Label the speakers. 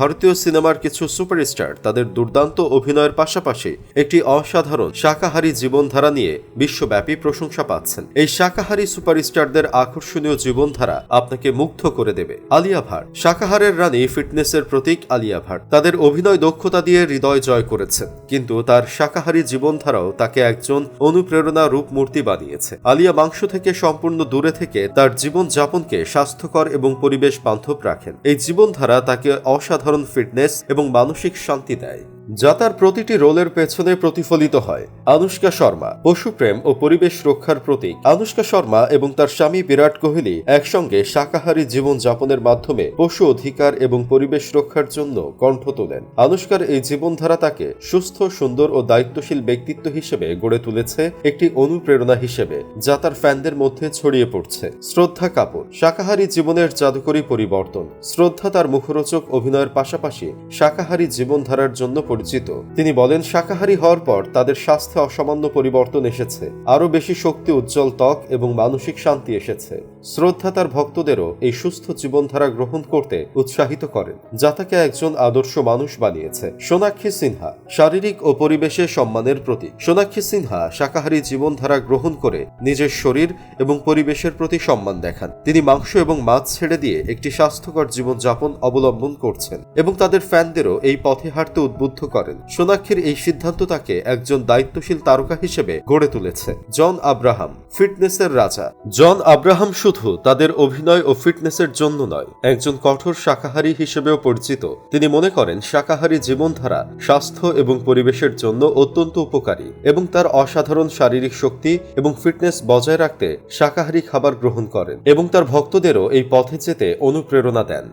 Speaker 1: ভারতীয় সিনেমার কিছু সুপারস্টার তাদের দুর্দান্ত অভিনয়ের পাশাপাশি একটি অসাধারণ শাকাহারী জীবনধারা নিয়ে বিশ্বব্যাপী প্রশংসা পাচ্ছেন। এই শাকাহারী সুপারস্টারদের আকর্ষণীয় জীবনধারা আপনাকে মুগ্ধ করে দেবে। আলিয়া ভাট, শাকাহারের রানী ফিটনেসের প্রতীক আলিয়া ভাট, তাদের অভিনয় দক্ষতা দিয়ে হৃদয় জয় করেছেন, কিন্তু তার শাকাহারী জীবনধারাও তাকে একজন অনুপ্রেরণা রূপমূর্তি বানিয়েছে। আলিয়া মাংস থেকে সম্পূর্ণ দূরে থেকে তার জীবন যাপনকে স্বাস্থ্যকর এবং পরিবেশ বান্ধব রাখেন। এই জীবনধারা তাকে অসাধারণ ফিটনেস এবং মানসিক শান্তি দেয়। যা তার প্রতিটি রোলের পেছনে প্রতিফলিত হয়। আনুষ্কা শর্মা পশুপ্রেম ও পরিবেশ রক্ষার প্রতীক। আনুষ্কা শর্মা এবং তার স্বামী বিরাট কোহলি একসঙ্গে শাকাহারী জীবন যাপনের মাধ্যমে পশু অধিকার এবং পরিবেশ রক্ষার জন্য কণ্ঠ তোলেন। আনুষ্কার এই জীবনধারা তাকে সুস্থ, সুন্দর ও দায়িত্বশীল ব্যক্তিত্ব হিসেবে গড়ে তুলেছে একটি অনুপ্রেরণা হিসেবে, যা তার ফ্যানদের মধ্যে ছড়িয়ে পড়ছে। শ্রদ্ধা কাপুর, শাকাহারী জীবনের জাদুকরী পরিবর্তন। শ্রদ্ধা তার মুখরোচক অভিনয়ের পাশাপাশি শাকাহারী জীবনধারার জন্য পরিচিত। তিনি বলেন, শাকাহারী হওয়ার পর তাদের স্বাস্থ্যে অসামান্য পরিবর্তন এসেছে। আরও বেশি শক্তি, উজ্জ্বল ত্বক এবং মানসিক শান্তি এসেছে। শ্রদ্ধা তার ভক্তদেরও এই সুস্থ জীবনধারা গ্রহণ করতে উৎসাহিত করেন, যা তাকে একজন আদর্শ মানুষ বানিয়েছে। সোনাক্ষী সিনহা, শারীরিক ও পরিবেশে সম্মানের প্রতীক। সোনাক্ষী সিনহা শাকাহারী জীবনধারা গ্রহণ করে নিজের শরীর এবং পরিবেশের প্রতি সম্মান দেখান। তিনি মাংস এবং মাছ ছেড়ে দিয়ে একটি স্বাস্থ্যকর জীবনযাপন অবলম্বন করছেন এবং তাদের ফ্যানদেরও এই পথে হাঁটতে উদ্বুদ্ধ করেন। সোনাক্ষীর এই সিদ্ধান্ত তাকে একজন দায়িত্বশীল তারকা হিসেবে গড়ে তুলেছে। জন আব্রাহাম, ফিটনেসের রাজা। জন আব্রাহাম শুধু তাদের অভিনয় ও ফিটনেসের জন্য নয়, একজন কঠোর শাকাহারী হিসেবেও পরিচিত। তিনি মনে করেন, শাকাহারী জীবনধারা স্বাস্থ্য এবং পরিবেশের জন্য অত্যন্ত উপকারী এবং তার অসাধারণ শারীরিক শক্তি এবং ফিটনেস বজায় রাখতে শাকাহারী খাবার গ্রহণ করেন এবং তার ভক্তদেরও এই পথে যেতে অনুপ্রেরণা দেন।